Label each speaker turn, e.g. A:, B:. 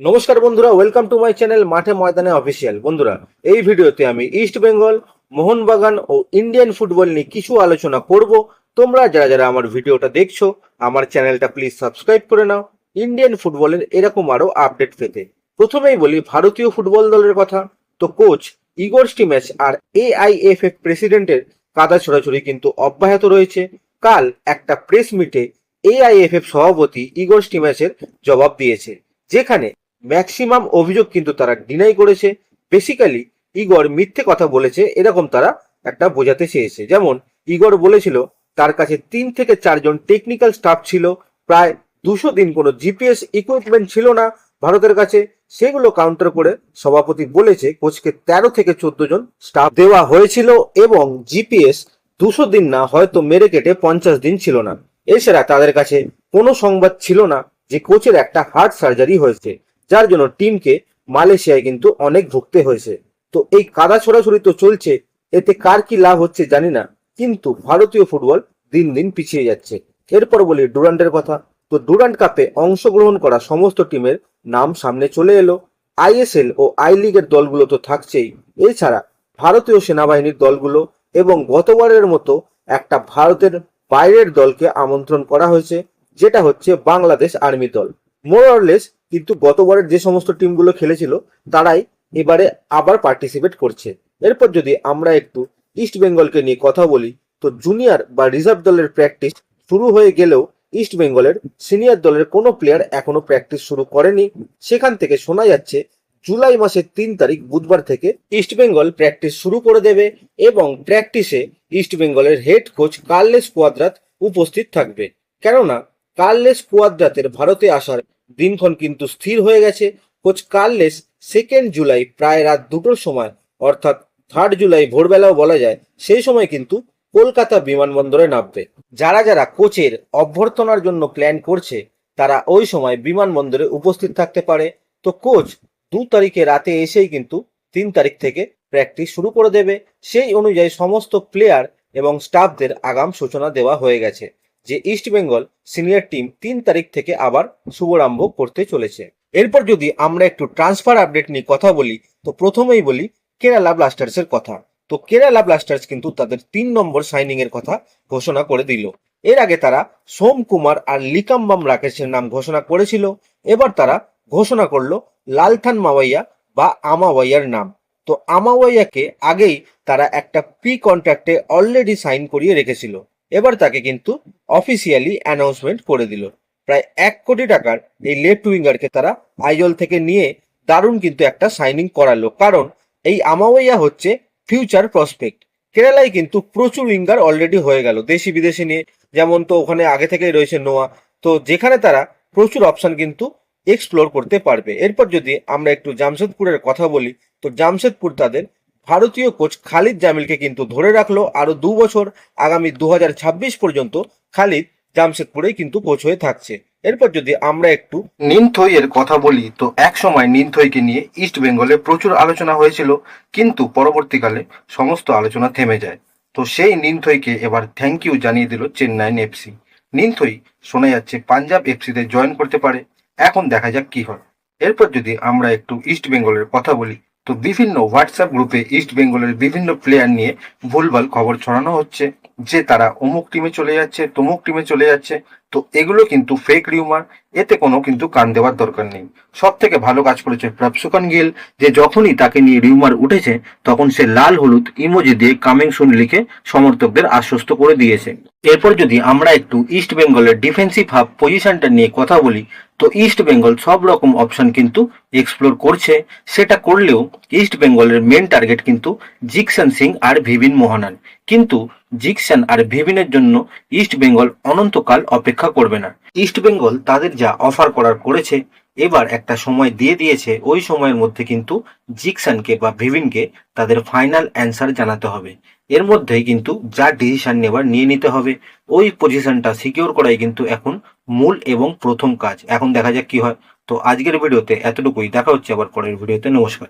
A: নমস্কার বন্ধুরা welcome to my channel মাঠে ময়দানে অফিসিয়াল বন্ধুরা, এই ভিডিওতে আমি ইস্ট বেঙ্গল মোহনবাগান ও ইন্ডিয়ান ফুটবল নিয়ে কিছু আলোচনা করব। তোমরা যারা যারা আমার ভিডিওটা দেখছ, আমার চ্যানেলটা প্লিজ সাবস্ক্রাইব করে নাও। ইন্ডিয়ান ফুটবলের এরকম আরও আপডেট পেতে। প্রথমেই বলি, ভারতীয় ফুটবল দলের কথা। তো কোচ ইগোর স্টিম্যাচ আর এআইএফএফ প্রেসিডেন্টের কাদা ছোড়াছুড়ি কিন্তু অব্যাহত রয়েছে। কাল একটা প্রেস মিটে এআইএফএফ সভাপতি ইগোর স্টিম্যাচের জবাব দিয়েছে, যেখানে ম্যাক্সিমাম অভিযোগ কিন্তু তারা ডিনাই করেছে। বেসিক্যালি ইগর মিথ্যে কথা বলেছে, এরকম তারা একটা বোঝাতে চেয়েছে। যেমন ইগর বলেছিল, তার কাছে তিন থেকে চারজন টেকনিক্যাল স্টাফ ছিল, প্রায় দুশো দিন কোনো জিপিএস ইকুইপমেন্ট ছিল না ভারতের কাছে। সেগুলো কাউন্টার করে সভাপতি বলেছে, কোচকে তেরো থেকে চোদ্দ জন স্টাফ দেওয়া হয়েছিল এবং জিপিএস দুশো দিন না, হয়তো মেরে কেটে পঞ্চাশ দিন ছিল না। এছাড়া তাদের কাছে কোনো সংবাদ ছিল না যে কোচের একটা হার্ট সার্জারি হয়েছে। যার জন্য টিমকে মালয়েশিয়ায় কিন্তু অনেক ভুগতে হয়েছে। তো এই কাদা ছড়াছড়ি তো চলছে, এতে কার কি লাভ হচ্ছে জানি না, কিন্তু ভারতীয় ফুটবল দিন দিন পিছিয়ে যাচ্ছে। এরপর বলি ডুরান্টের কথা। তো ডুরান্ট কাপে অংশগ্রহণ করা সমস্ত টিমের নাম সামনে চলে এলো। আইএসএল ও আই লিগের দলগুলো তো থাকছেই। এছাড়া ভারতীয় সেনাবাহিনীর দলগুলো এবং গতবারের মতো একটা ভারতের বাইরের দলকে আমন্ত্রণ করা হয়েছে, যেটা হচ্ছে বাংলাদেশ আর্মি দল। মোরলেস কিন্তু গতবারের যে সমস্ত টিমগুলো খেলেছিল, তারাই এবারে আবার পার্টিসিপেট করছে। এরপর যদি আমরা একটু ইস্ট বেঙ্গলকে নিয়ে কথা বলি, তো জুনিয়র বা রিজার্ভ দলের প্র্যাকটিস শুরু হয়ে গেলেও ইস্ট বেঙ্গলের সিনিয়র দলের কোনো প্লেয়ার এখনও প্র্যাকটিস শুরু করেনি। সেখান থেকে শোনা যাচ্ছে, জুলাই মাসের তিন তারিখ বুধবার থেকে ইস্ট বেঙ্গল প্র্যাকটিস শুরু করে দেবে এবং প্র্যাকটিসে ইস্ট বেঙ্গলের হেড কোচ কার্লেস কোয়াদ্রাত উপস্থিত থাকবে। কেননা কার্লেস কোয়াদ্রাতের ভারতে আসার দিনক্ষণ কিন্তু স্থির হয়ে গেছে। কোচ কার্লেস সেকেন্ড জুলাই প্রায় রাত দুটোর সময়, অর্থাৎ থার্ড জুলাই ভোরবেলাও বলা যায়, সেই সময় কিন্তু কলকাতা বিমানবন্দরে নামবে। যারা যারা কোচের অভ্যর্থনার জন্য প্ল্যান করছে, তারা ওই সময় বিমানবন্দরে উপস্থিত থাকতে পারে। তো কোচ দু তারিখে রাতে এসেই কিন্তু তিন তারিখ থেকে প্র্যাকটিস শুরু করে দেবে। সেই অনুযায়ী সমস্ত প্লেয়ার এবং স্টাফদের আগাম সূচনা দেওয়া হয়ে গেছে। যে ইস্ট বেঙ্গল সিনিয়র টিম তিন তারিখ থেকে আবার শুভারম্ভ করতে চলেছে। এরপর যদি আমরা একটু ট্রান্সফার আপডেট নিয়ে কথা বলি, তো প্রথমেই বলি কেরালা ব্লাস্টার্সের কথা। তো কেরালা ব্লাস্টার্স কিন্তু তাদের তিন নম্বর সাইনিং এর কথা ঘোষণা করে দিল। এর আগে তারা সোম কুমার আর লিকাম্বাম রাকেশের নাম ঘোষণা করেছিল। এবার তারা ঘোষণা করল লালথান মাওয়াইয়া বা আমাওয়াইয়ার নাম। তো আমাওয়াইয়াকে আগেই তারা একটা প্রি কন্ট্রাক্টে অলরেডি সাইন করিয়ে রেখেছিল। এবার তাকে কিন্তু অফিসিয়ালি অ্যানাউন্সমেন্ট করে দিল। প্রায় এক কোটি টাকার এই লেফট উইঙ্গারকে তারা আইজল থেকে নিয়ে দারুণ কিন্তু একটা সাইনিং করালো। কারণ এই আমাওয়াইয়া হচ্ছে ফিউচার প্রসপেক্ট কেরালায় কিন্তু প্রচুর উইঙ্গার অলরেডি হয়ে গেল দেশি বিদেশি নিয়ে। যেমন তো ওখানে আগে থেকেই রয়েছে নোয়া। তো যেখানে তারা প্রচুর অপশন কিন্তু এক্সপ্লোর করতে পারবে। এরপর যদি আমরা একটু জামশেদপুরের কথা বলি, তো জামশেদপুর তাদের ভারতীয় কোচ খালিদ জামিলকে কিন্তু ধরে রাখল আরও দু বছর, আগামী দু হাজার ছাব্বিশ পর্যন্ত খালিদ জামশেদপুরেই কিন্তু কোচ হয়ে থাকছে। এরপর যদি আমরা একটু
B: নিনথই এর কথা বলি, তো এক সময় নিনথইকে নিয়ে ইস্ট বেঙ্গলে প্রচুর আলোচনা হয়েছিল, কিন্তু পরবর্তীকালে সমস্ত আলোচনা থেমে যায়। তো সেই নিনথইকে এবার থ্যাংক ইউ জানিয়ে দিল চেন্নাইন এফসি নিনথই শোনা যাচ্ছে পাঞ্জাব এফসিতে জয়েন করতে পারে। এখন দেখা যাক কি হয়। এরপর যদি আমরা একটু ইস্ট বেঙ্গলের কথা বলি তো বিভিন্ন হোয়াটসঅ্যাপ গ্রুপে ইস্ট বেঙ্গলের বিভিন্ন প্লেয়ার নিয়ে ভুলভাল খবর ছড়ানো হচ্ছে, যে তারা অমুক টিমে চলে যাচ্ছে, তমুক টিমে চলে যাচ্ছে। তো এগুলো কিন্তু ফেক রিউমার এতে কোনো কিন্তু কান দেওয়ার দরকার নেই। সব থেকে ভালো কাজ করেছে প্রাপসুকান গিল যে যখনই তাকে নিয়ে রিউমার উঠেছে, তখন সে লাল হলুদ ইমোজি দিয়ে কামিং সুন লিখে সমর্থকদের আশ্বস্ত করে দিয়েছে। এরপর যদি আমরা একটু ইস্ট বেঙ্গলের ডিফেন্সিভ হাব পজিশনটা নিয়ে কথা বলি, তো ইস্ট বেঙ্গল সব রকম অপশন কিন্তু এক্সপ্লোর করছে। সেটা করলেও ইস্ট বেঙ্গলের মেন টার্গেট কিন্তু জিকসন সিং আর ভিভিন মোহনান কিন্তু জিকসন আর ভিভিনের জন্য ইস্ট বেঙ্গল অনন্তকাল অপেক্ষা করবে না। ইস্ট বেঙ্গল তাদের যা অফার করার করেছে, এবার একটা সময় দিয়ে দিয়েছে। ওই সময়ের মধ্যে কিন্তু জিকসানকে বা ভিভিনকে তাদের ফাইনাল অ্যান্সার জানাতে হবে। এর মধ্যেই কিন্তু যা ডিসিশন নেবার নিয়ে নিতে হবে। ওই পজিশনটা সিকিউর করাই কিন্তু এখন মূল এবং প্রথম কাজ। এখন দেখা যাক কি হয়। তো আজকের ভিডিওতে এতটুকুই। দেখা হচ্ছে আবার পরের ভিডিওতে। নমস্কার।